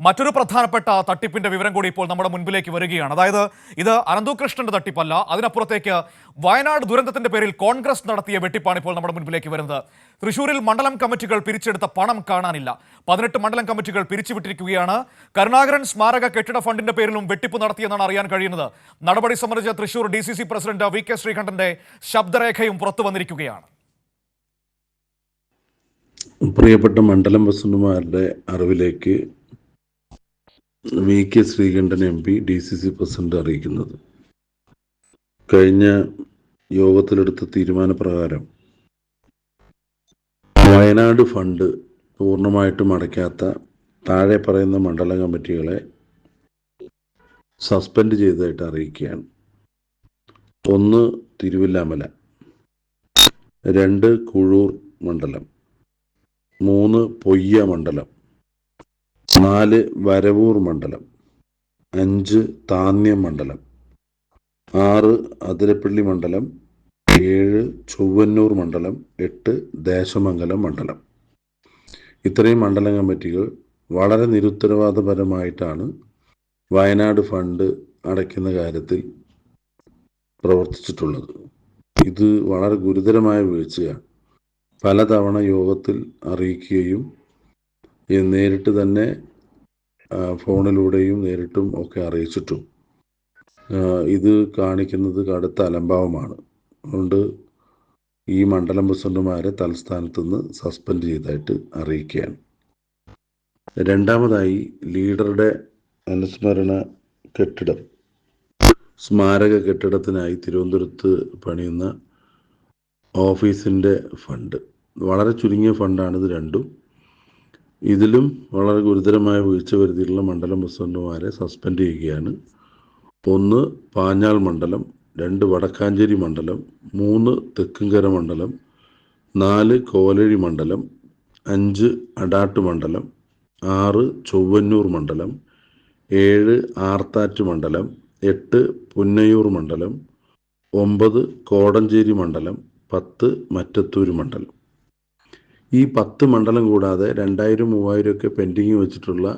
മറ്റൊരു പ്രധാനപ്പെട്ട തട്ടിപ്പിന്റെ വിവരം കൂടി ഇപ്പോൾ നമ്മുടെ മുൻപിലേക്ക് വരികയാണ്. അതായത് ഇത് അനന്തുകൃഷ്ണന്റെ തട്ടിപ്പല്ല അതിനപ്പുറത്തേക്ക് വയനാട് ദുരന്തത്തിന്റെ പേരിൽ കോൺഗ്രസ് നടത്തിയ വെട്ടിപ്പാണ് ഇപ്പോൾ നമ്മുടെ മുൻപിലേക്ക് വരുന്നത്. തൃശൂരിൽ മണ്ഡലം കമ്മിറ്റികൾ പിരിച്ചെടുത്ത പണം കാണാനില്ല. പതിനെട്ട് മണ്ഡലം കമ്മിറ്റികൾ പിരിച്ചുവിട്ടിരിക്കുകയാണ്. കരുണാകരൻ സ്മാരക കെട്ടിട ഫണ്ടിന്റെ പേരിലും വെട്ടിപ്പ് നടത്തിയെന്നാണ് അറിയാൻ കഴിയുന്നത്. നടപടി സംബന്ധിച്ച Thrissur D president V K ശ്രീകണ്ഠന്റെ ശബ്ദരേഖയും പുറത്തു വന്നിരിക്കുകയാണ്. പ്രിയപ്പെട്ട മണ്ഡലം പ്രസിഡന്റുമാരുടെ അറിവിലേക്ക് V K Sreekandan M P D C C president അറിയിക്കുന്നത്. കഴിഞ്ഞ യോഗത്തിലെടുത്ത തീരുമാനപ്രകാരം വയനാട് ഫണ്ട് പൂർണമായിട്ടും അടയ്ക്കാത്ത താഴെ പറയുന്ന മണ്ഡല കമ്മിറ്റികളെ സസ്പെൻഡ് ചെയ്തതായിട്ട് അറിയിക്കുകയാണ്. ഒന്ന് തിരുവില്ലാമല രണ്ട് കുഴൂർ മണ്ഡലം മൂന്ന് പൊയ്യ മണ്ഡലം നാല് വരവൂർ മണ്ഡലം അഞ്ച് താന്യം മണ്ഡലം ആറ് അതിരപ്പള്ളി മണ്ഡലം ഏഴ് ചൊവ്വന്നൂർ മണ്ഡലം എട്ട് ദേശമംഗലം മണ്ഡലം. ഇത്രയും മണ്ഡലം കമ്മിറ്റികൾ വളരെ നിരുത്തരവാദപരമായിട്ടാണ് വയനാട് ഫണ്ട് അടയ്ക്കുന്ന കാര്യത്തിൽ പ്രവർത്തിച്ചിട്ടുള്ളത്. ഇത് വളരെ ഗുരുതരമായ വീഴ്ചയാണ്. പലതവണ യോഗത്തിൽ അറിയിക്കുകയും നേരിട്ട് തന്നെ ഫോണിലൂടെയും നേരിട്ടും ഒക്കെ അറിയിച്ചിട്ടും ഇത് കാണിക്കുന്നത് കടുത്ത അലംഭാവമാണ്. അതുകൊണ്ട് ഈ മണ്ഡലം പ്രസിഡന്റുമാരെ തലസ്ഥാനത്ത് നിന്ന് സസ്പെൻഡ് ചെയ്തായിട്ട് അറിയിക്കുകയാണ്. രണ്ടാമതായി ലീഡറുടെ അനുസ്മരണ കെട്ടിടം. സ്മാരക കെട്ടിടത്തിനായി തിരുവനന്തപുരത്ത് പണിയുന്ന ഓഫീസിന്റെ ഫണ്ട്. വളരെ ചുരുങ്ങിയ ഫണ്ടാണ് ഇത് രണ്ടും. ഇതിലും വളരെ ഗുരുതരമായ വീഴ്ച വരുത്തിയിട്ടുള്ള മണ്ഡലം പ്രസിഡന്റുമാരെ സസ്പെൻഡ് ചെയ്യുകയാണ്. ഒന്ന് പാഞ്ഞാൾ മണ്ഡലം രണ്ട് വടക്കാഞ്ചേരി മണ്ഡലം മൂന്ന് തെക്കുംകര മണ്ഡലം നാല് കോലഴി മണ്ഡലം അഞ്ച് അടാട്ട് മണ്ഡലം ആറ് ചൊവ്വന്നൂർ മണ്ഡലം ഏഴ് ആർത്താറ്റ് മണ്ഡലം എട്ട് പുന്നയൂർ മണ്ഡലം ഒമ്പത് കോടഞ്ചേരി മണ്ഡലം പത്ത് മറ്റത്തൂർ മണ്ഡലം. ഈ പത്ത് മണ്ഡലം കൂടാതെ രണ്ടായിരം മൂവായിരം ഒക്കെ പെൻഡിങ് വെച്ചിട്ടുള്ള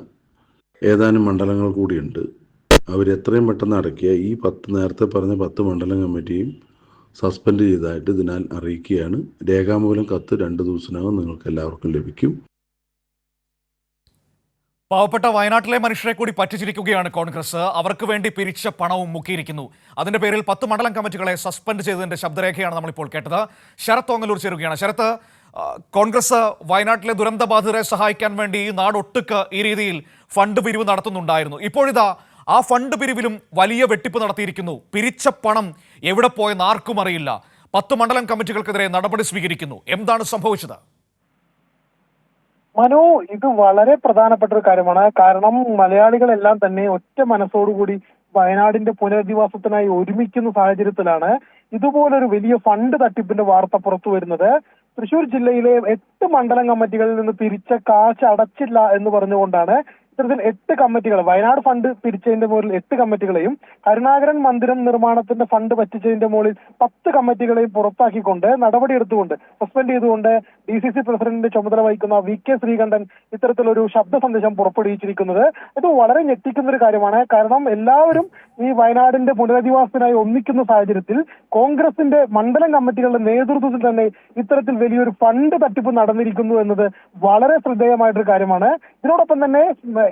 ഏതാനും മണ്ഡലങ്ങൾ കൂടിയുണ്ട്. അവർ എത്രയും പെട്ടെന്ന് അടക്കിയ ഈ പത്ത് നേരത്തെ പറഞ്ഞ പത്ത് മണ്ഡലം കമ്മിറ്റിയും സസ്പെൻഡ് ചെയ്തതായിട്ട് ഇതിനാൽ അറിയിക്കുകയാണ്. രേഖാമൂലം കത്ത് രണ്ട് ദിവസത്തിനകം നിങ്ങൾക്ക് എല്ലാവർക്കും ലഭിക്കും. പാവപ്പെട്ട വയനാട്ടിലെ മനുഷ്യരെ കൂടി പറ്റിച്ചിരിക്കുകയാണ് കോൺഗ്രസ്. അവർക്ക് വേണ്ടി പിരിച്ച പണവും മുക്കിയിരിക്കുന്നു. അതിന്റെ പേരിൽ പത്ത് മണ്ഡലം കമ്മിറ്റികളെ സസ്പെൻഡ് ചെയ്തതിന്റെ ശബ്ദരേഖയാണ് നമ്മളിപ്പോൾ കേട്ടത്. ശരത് ഓങ്ങലൂർ ചേരുകയാണ്. ശരത്ത് കോൺഗ്രസ് വയനാട്ടിലെ ദുരന്തബാധിതരെ സഹായിക്കാൻ വേണ്ടി നാടൊട്ടുക്ക് ഈ രീതിയിൽ ഫണ്ട് പിരിവ് നടത്തുന്നുണ്ടായിരുന്നു. ഇപ്പോഴിതാ ആ ഫണ്ട് പിരിവിലും വലിയ വെട്ടിപ്പ് നടത്തിയിരിക്കുന്നു. പിരിച്ച പണം എവിടെ പോയെന്ന് ആർക്കും അറിയില്ല. പത്ത് മണ്ഡലം കമ്മിറ്റികൾക്കെതിരെ നടപടി സ്വീകരിക്കുന്നു. എന്താണ് സംഭവിച്ചത്? മനു ഇത് വളരെ പ്രധാനപ്പെട്ട ഒരു കാര്യമാണ്. കാരണം മലയാളികളെല്ലാം തന്നെ ഒറ്റ മനസ്സോടുകൂടി വയനാടിന്റെ പുനരധിവാസത്തിനായി ഒരുമിക്കുന്ന സാഹചര്യത്തിലാണ് ഇതുപോലൊരു വലിയ ഫണ്ട് തട്ടിപ്പിന്റെ വാർത്ത പുറത്തു വരുന്നത്. തൃശൂർ ജില്ലയിലെ എട്ട് മണ്ഡലം കമ്മിറ്റികളിൽ നിന്ന് പിരിച്ച കാശ് അടച്ചില്ല എന്ന് പറഞ്ഞുകൊണ്ടാണ് ഇത്തരത്തിൽ എട്ട് കമ്മിറ്റികൾ വയനാട് ഫണ്ട് പിരിച്ചതിന്റെ മുകളിൽ എട്ട് കമ്മിറ്റികളെയും കരുണാകരൻ മന്ദിരം നിർമ്മാണത്തിന്റെ ഫണ്ട് പറ്റിച്ചതിന്റെ മുകളിൽ പത്ത് കമ്മിറ്റികളെയും പുറത്താക്കിക്കൊണ്ട് നടപടിയെടുത്തുകൊണ്ട് സസ്പെൻഡ് ചെയ്തുകൊണ്ട് ഡി സി സി പ്രസിഡന്റിന്റെ ചുമതല വഹിക്കുന്ന വി കെ ശ്രീകണ്ഠൻ ഇത്തരത്തിലൊരു ശബ്ദ സന്ദേശം പുറപ്പെടുവിച്ചിരിക്കുന്നത്. ഇത് വളരെ ഞെട്ടിക്കുന്ന ഒരു കാര്യമാണ്. കാരണം എല്ലാവരും ഈ വയനാടിന്റെ പുനരധിവാസത്തിനായി ഒന്നിക്കുന്ന സാഹചര്യത്തിൽ കോൺഗ്രസിന്റെ മണ്ഡലം കമ്മിറ്റികളുടെ നേതൃത്വത്തിൽ തന്നെ ഇത്തരത്തിൽ വലിയൊരു ഫണ്ട് തട്ടിപ്പ് നടന്നിരിക്കുന്നു എന്നത് വളരെ ശ്രദ്ധേയമായിട്ടൊരു കാര്യമാണ്. ഇതിനോടൊപ്പം തന്നെ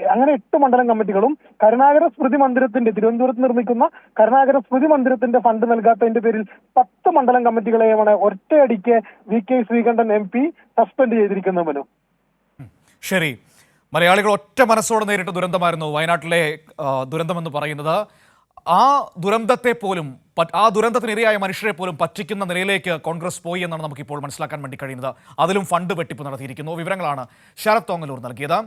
അങ്ങനെ എട്ട് മണ്ഡലം കമ്മിറ്റികളും കരുണാകര സ്മൃതി മന്ദിരത്തിന്റെ തിരുവനന്തപുരത്ത് നിർമ്മിക്കുന്ന കരുണാകര സ്മൃതി മന്ദിരത്തിന്റെ ഫണ്ട് നൽകാത്തതിന്റെ പേരിൽ പത്ത് മണ്ഡലം കമ്മിറ്റികളെയുമാണ് ഒറ്റയടിക്ക് V K Sreekandan M P suspend ചെയ്തിരിക്കുന്നത് മനു. ശരി. മലയാളികൾ ഒറ്റ മനസ്സോടെ നേരിട്ട ദുരന്തമായിരുന്നു വയനാട്ടിലെ ദുരന്തമെന്ന് പറയുന്നത്. ആ ദുരന്തത്തെ പോലും ആ ദുരന്തത്തിനിരയായ മനുഷ്യരെ പോലും പറ്റിക്കുന്ന നിലയിലേക്ക് കോൺഗ്രസ് പോയി എന്നാണ് നമുക്കിപ്പോൾ മനസ്സിലാക്കാൻ വേണ്ടി കഴിയുന്നത്. അതിലും ഫണ്ട് വെട്ടിപ്പ് നടത്തിയിരിക്കുന്നു. വിവരങ്ങളാണ് ശരത് തോങ്ങലൂർ നൽകിയത്.